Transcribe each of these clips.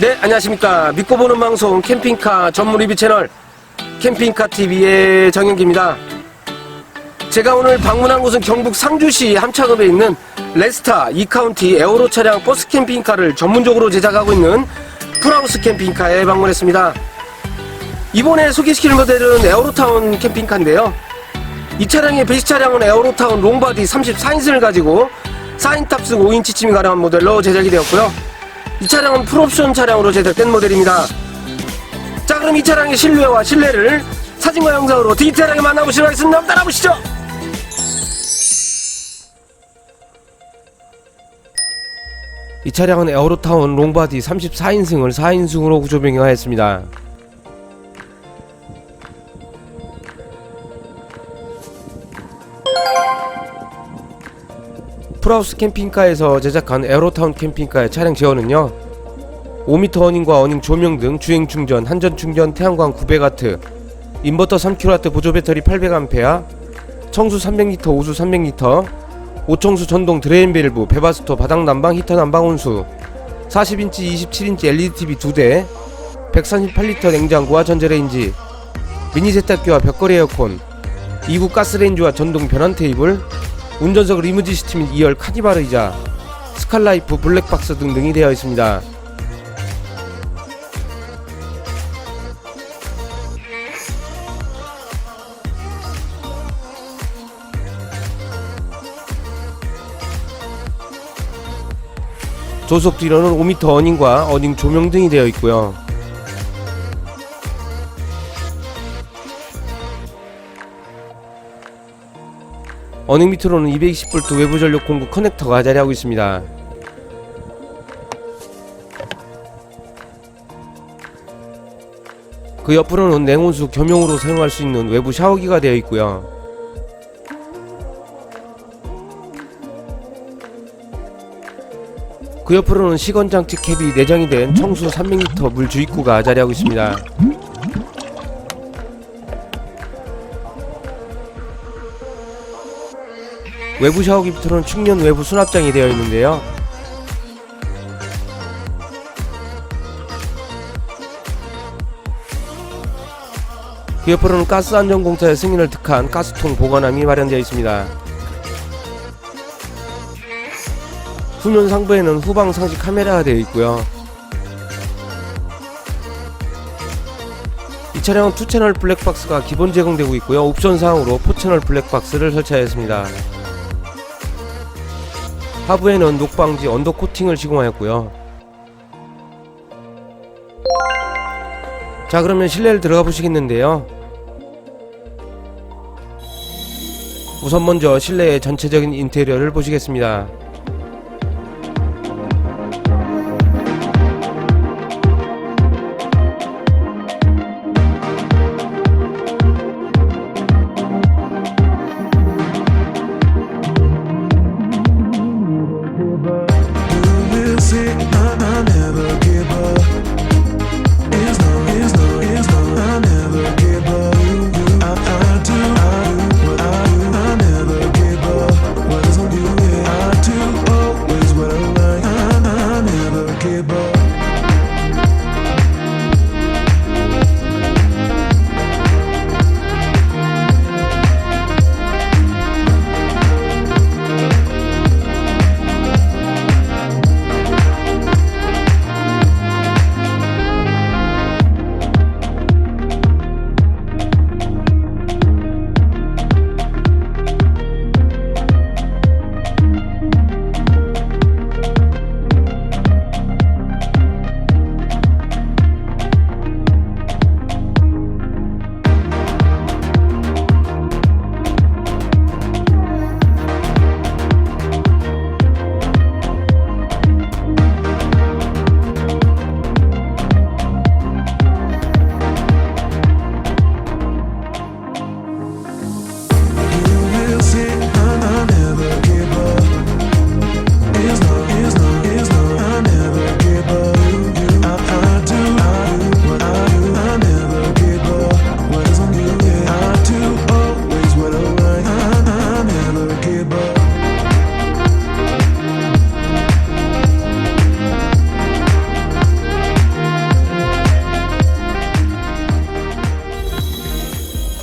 네, 안녕하십니까. 믿고 보는 방송 캠핑카 전문 리뷰 채널 캠핑카 TV의 정영기입니다. 제가 오늘 방문한 곳은 경북 상주시 함착읍에 있는 레스타 이카운티 에어로 차량 버스 캠핑카를 전문적으로 제작하고 있는 프라우스 캠핑카에 방문했습니다. 이번에 소개시킬 모델은 에어로타운 캠핑카인데요. 이 차량의 베이스 차량은 에어로타운 롱바디 34인승을 가지고 4인 탑승 5인치 침이 가능한 모델로 제작이 되었고요. 이 차량은 풀옵션 차량으로 제작된 모델입니다. 자 그럼 이 차량의 실내와 실내를 사진과 영상으로 디테일하게 만나보시도록 하겠습니다. 따라보시죠. 이 차량은 에어로타운 롱바디 34인승을 4인승으로 구조 변경하였습니다. 프라우스 캠핑카에서 제작한 에어로타운 캠핑카의 차량 제어는요 5m 어닝과 어닝 조명 등 주행 충전, 한전 충전, 태양광 900W, 인버터 3kW 보조 배터리 800A, 청수 300L, 오수 300L, 오청수 전동 드레인 밸브, 배바스토, 바닥 난방, 히터 난방 온수, 40인치, 27인치 LED TV 2대, 138L 냉장고와 전자레인지, 미니 세탁기와 벽걸이 에어컨, 2구 가스레인지와 전동 변환 테이블, 운전석 리무진 시트 및 2열 카니발 의자, 스칼라이프 블랙박스 등등이 되어 있습니다. 조속 뒤로는 5m 어닝과 어닝 조명 등이 되어 있고요. 어닝 밑으로는 220V 외부 전력 공급 커넥터가 자리하고 있습니다. 그 옆으로는 냉온수 겸용으로 사용할 수 있는 외부 샤워기가 되어 있고요. 그 옆으로는 시건장치 캡이 내장이 된 청수 300리터 물 주입구가 자리하고 있습니다. 외부 샤워기 밑으로는 충전 외부 수납장이 되어 있는데요. 그 옆으로는 가스 안전공사의 승인을 득한 가스통 보관함이 마련되어 있습니다. 후면 상부에는 후방 상시 카메라가 되어 있고요. 이 차량은 2채널 블랙박스가 기본 제공되고 있고요. 옵션 사항으로 4채널 블랙박스를 설치하였습니다. 하부에는 녹방지 언더 코팅을 시공하였고요. 자 그러면 실내를 들어가 보시겠는데요. 우선 먼저 실내의 전체적인 인테리어를 보시겠습니다.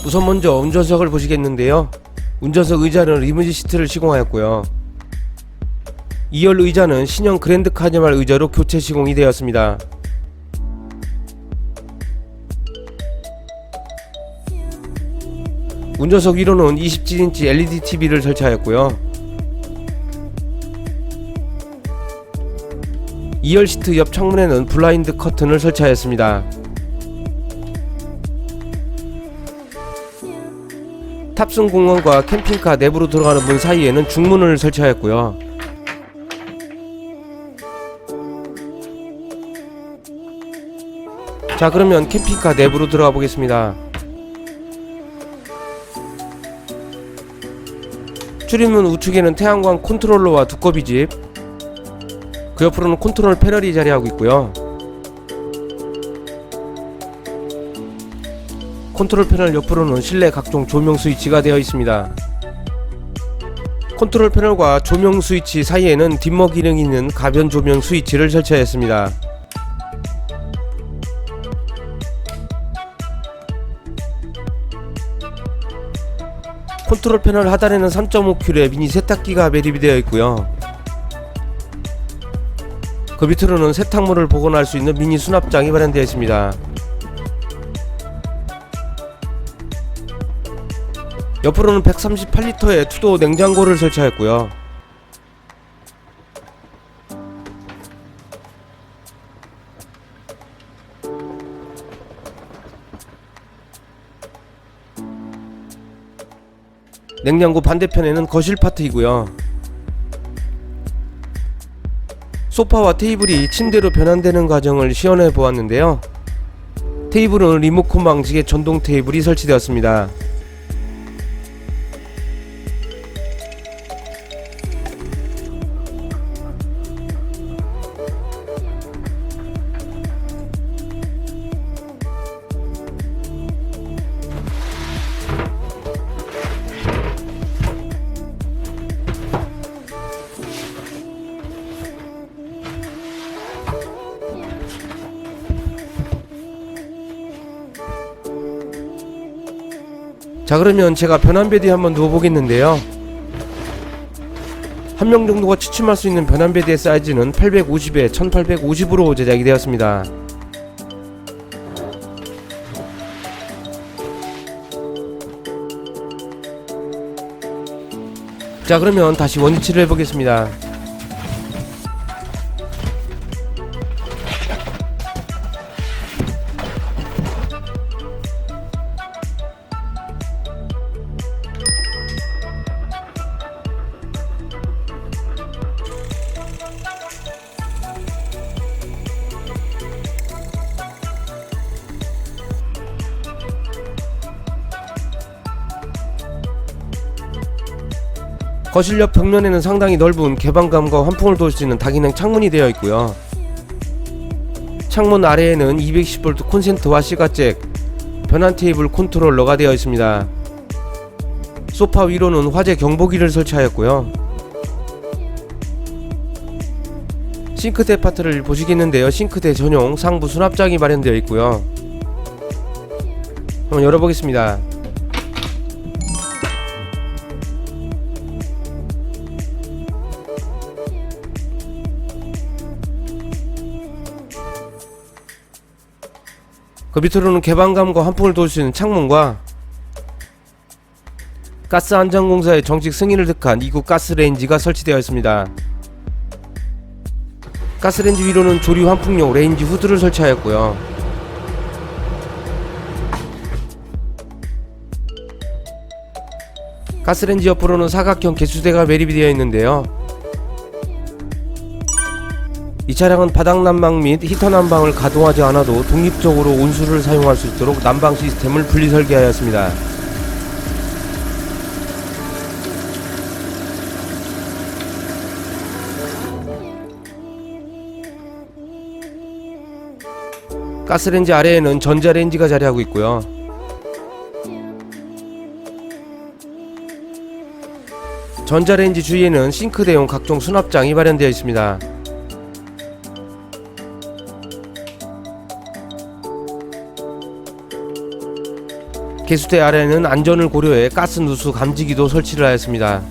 우선 먼저 운전석을 보시겠는데요. 운전석 의자는 리무진 시트를 시공하였고요. 2열 의자는 신형 그랜드 카니발 의자로 교체 시공이 되었습니다. 운전석 위로는 27인치 LED TV를 설치하였고요. 2열 시트 옆 창문에는 블라인드 커튼을 설치하였습니다. 탑승 공간과 캠핑카 내부로 들어가는 문 사이에는 중문을 설치하였고요. 자 그러면 캠핑카 내부로 들어가 보겠습니다. 출입문 우측에는 태양광 컨트롤러와 두꺼비 집, 그 옆으로는 컨트롤 패널이 자리하고 있고요. 컨트롤 패널 옆으로는 실내 각종 조명 스위치가 되어 있습니다. 컨트롤 패널과 조명 스위치 사이에는 dim머 기능이 있는 가변 조명 스위치를 설치하였습니다. 컨트롤 패널 하단에는 3.5큐의 미니 세탁기가 매립이 되어 있고요. 그 밑으로는 세탁물을 보관할 수 있는 미니 수납장이 마련되어 있습니다. 옆으로는 138리터의 투도 냉장고를 설치하였고요. 냉장고 반대편에는 거실 파트이고요. 소파와 테이블이 침대로 변환되는 과정을 시연해 보았는데요. 테이블은 리모컨 방식의 전동 테이블이 설치되었습니다. 자 그러면 제가 변환 베드에 한번 누워보겠는데요. 한 명 정도가 취침할 수 있는 변환 베드의 사이즈는 850에 1850으로 제작이 되었습니다. 자 그러면 다시 원위치를 해보겠습니다 거실 옆 벽면에는 상당히 넓은 개방감과 환풍을 도울 수 있는 다기능 창문이 되어 있고요. 창문 아래에는 210V 콘센트와 시가잭, 변환 테이블 컨트롤러가 되어 있습니다. 소파 위로는 화재 경보기를 설치하였고요. 싱크대 파트를 보시겠는데요. 싱크대 전용 상부 수납장이 마련되어 있고요. 한번 열어보겠습니다. 그 밑으로는 개방감과 환풍을 도울 수 있는 창문과 가스 안전공사의 정식 승인을 득한 2구 가스레인지가 설치되어 있습니다. 가스레인지 위로는 조리 환풍용 레인지 후드를 설치하였고요. 가스레인지 옆으로는 사각형 개수대가 매립이 되어 있는데요. 이 차량은 바닥 난방 및 히터 난방을 가동하지 않아도 독립적으로 온수를 사용할 수 있도록 난방 시스템을 분리 설계하였습니다. 가스레인지 아래에는 전자레인지가 자리하고 있고요. 전자레인지 주위에는 싱크대용 각종 수납장이 마련되어 있습니다. 개수대 아래에는 안전을 고려해 가스 누수 감지기도 설치를 하였습니다.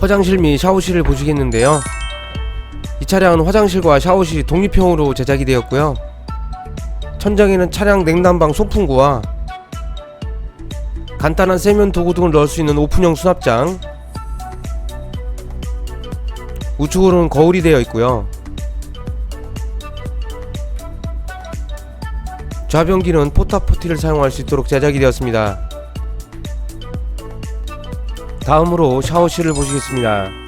화장실 및 샤워실을 보시겠는데요. 이 차량은 화장실과 샤워실이 독립형으로 제작이 되었고요. 천장에는 차량 냉난방 송풍구와 간단한 세면 도구 등을 넣을 수 있는 오픈형 수납장 우측으로는 거울이 되어 있고요. 좌변기는 포타포티를 사용할 수 있도록 제작이 되었습니다. 다음으로 샤워실을 보시겠습니다.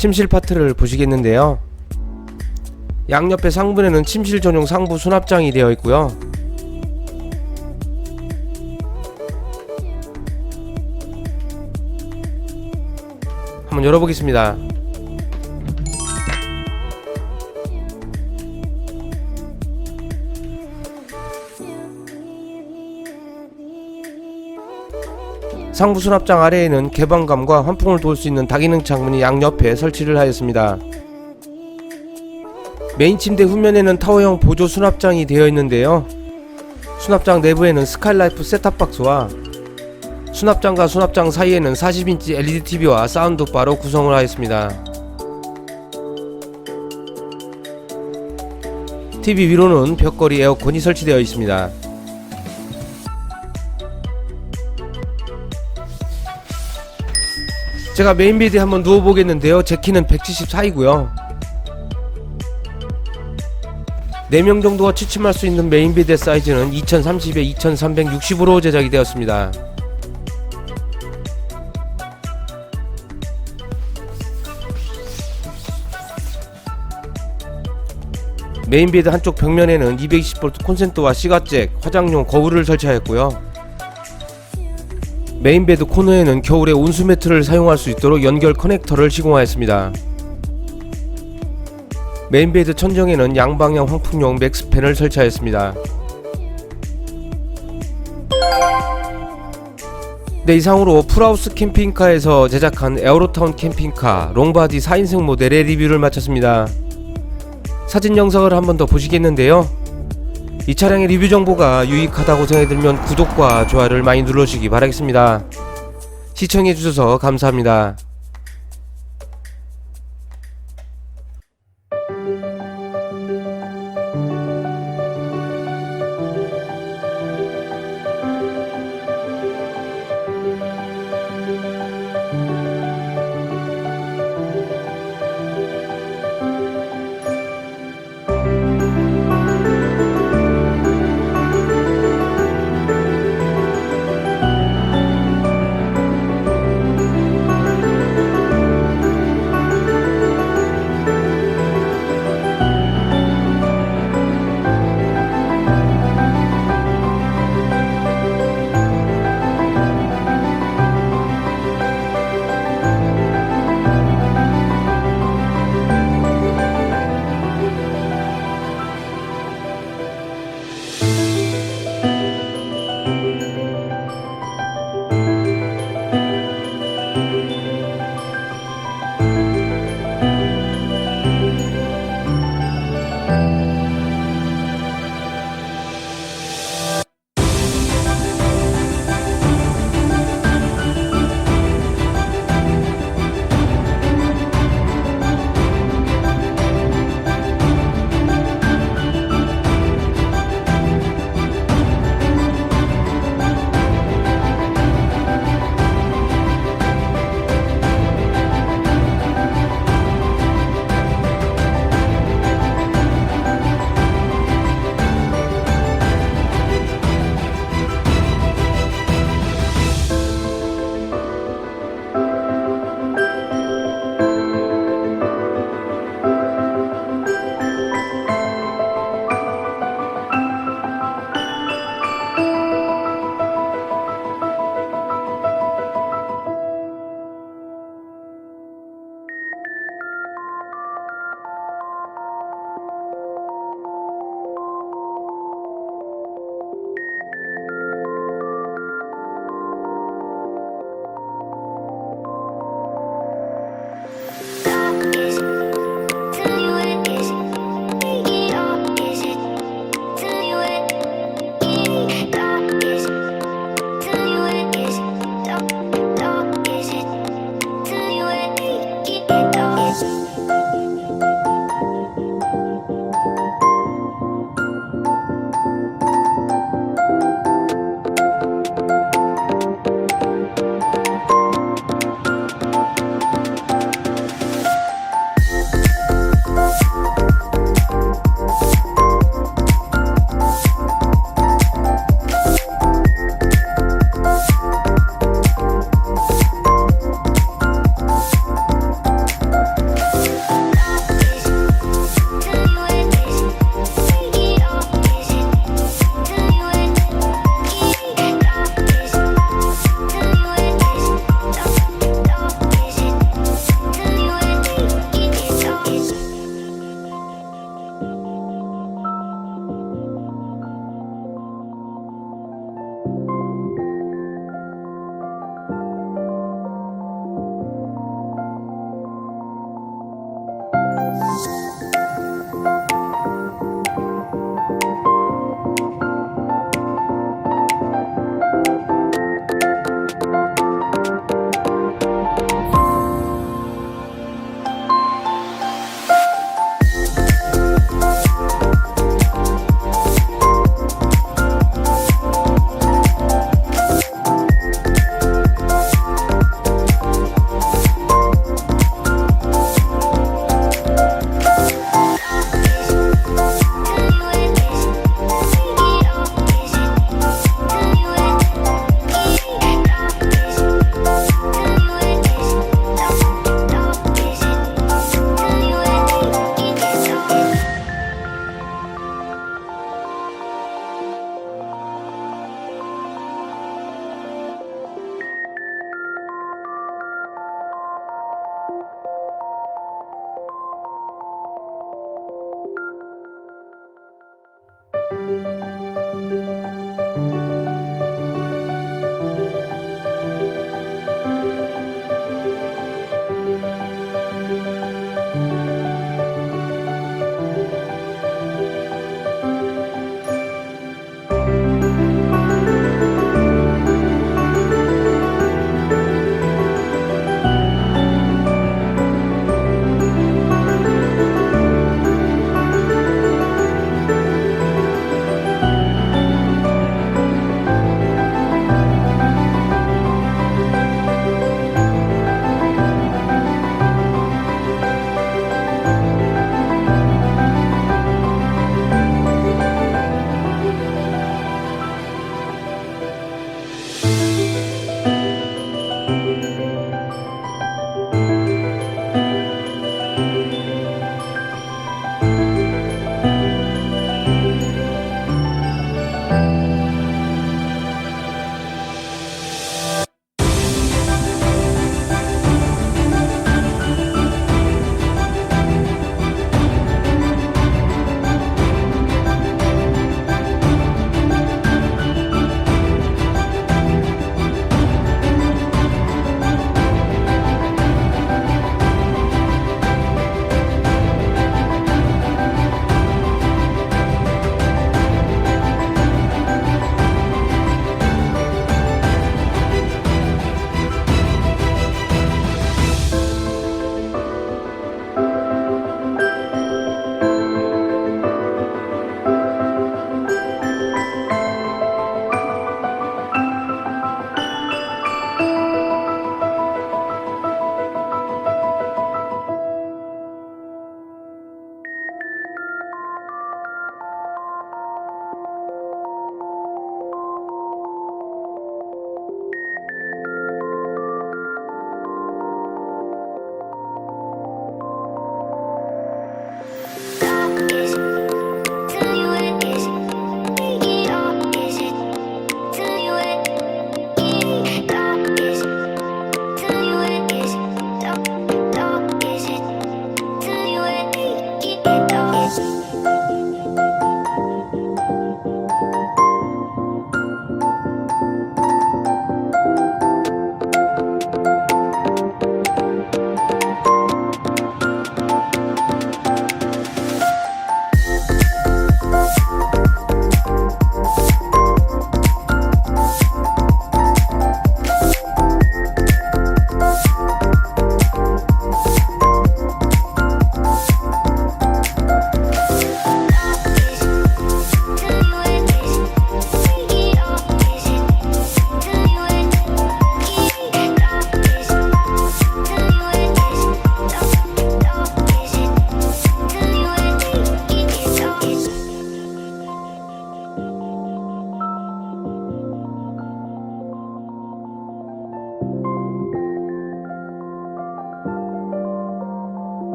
침실 파트를 보시겠는데요. 양옆의 상부에는 침실 전용 상부 수납장이 되어 있고요. 한번 열어보겠습니다. 상부 수납장 아래에는 개방감과 환풍을 도울 수 있는 다기능 창문이 양옆에 설치를 하였습니다. 메인 침대 후면에는 타워형 보조 수납장이 되어 있는데요. 수납장 내부에는 스카이라이프 셋탑박스와 수납장과 수납장 사이에는 40인치 LED TV와 사운드 바로 구성을 하였습니다. TV 위로는 벽걸이 에어컨이 설치되어 있습니다. 제가 메인 베드에 한번 누워보겠는데요. 제 키는 174이고요. 4명 정도가 취침할 수 있는 메인 베드 사이즈는 2030에 2360으로 제작이 되었습니다. 메인 베드 한쪽 벽면에는 220V 콘센트와 시가잭, 화장용 거울을 설치하였고요. 메인 베드 코너에는 겨울에 온수 매트를 사용할 수 있도록 연결 커넥터를 시공하였습니다. 메인 베드 천정에는 양방향 환풍용 맥스팬을 설치하였습니다. 네, 이상으로 풀하우스 캠핑카에서 제작한 에어로타운 캠핑카 롱바디 4인승 모델의 리뷰를 마쳤습니다. 사진 영상을 한 번 더 보시겠는데요. 이 차량의 리뷰 정보가 유익하다고 생각이 들면 구독과 좋아요를 많이 눌러주시기 바라겠습니다. 시청해주셔서 감사합니다.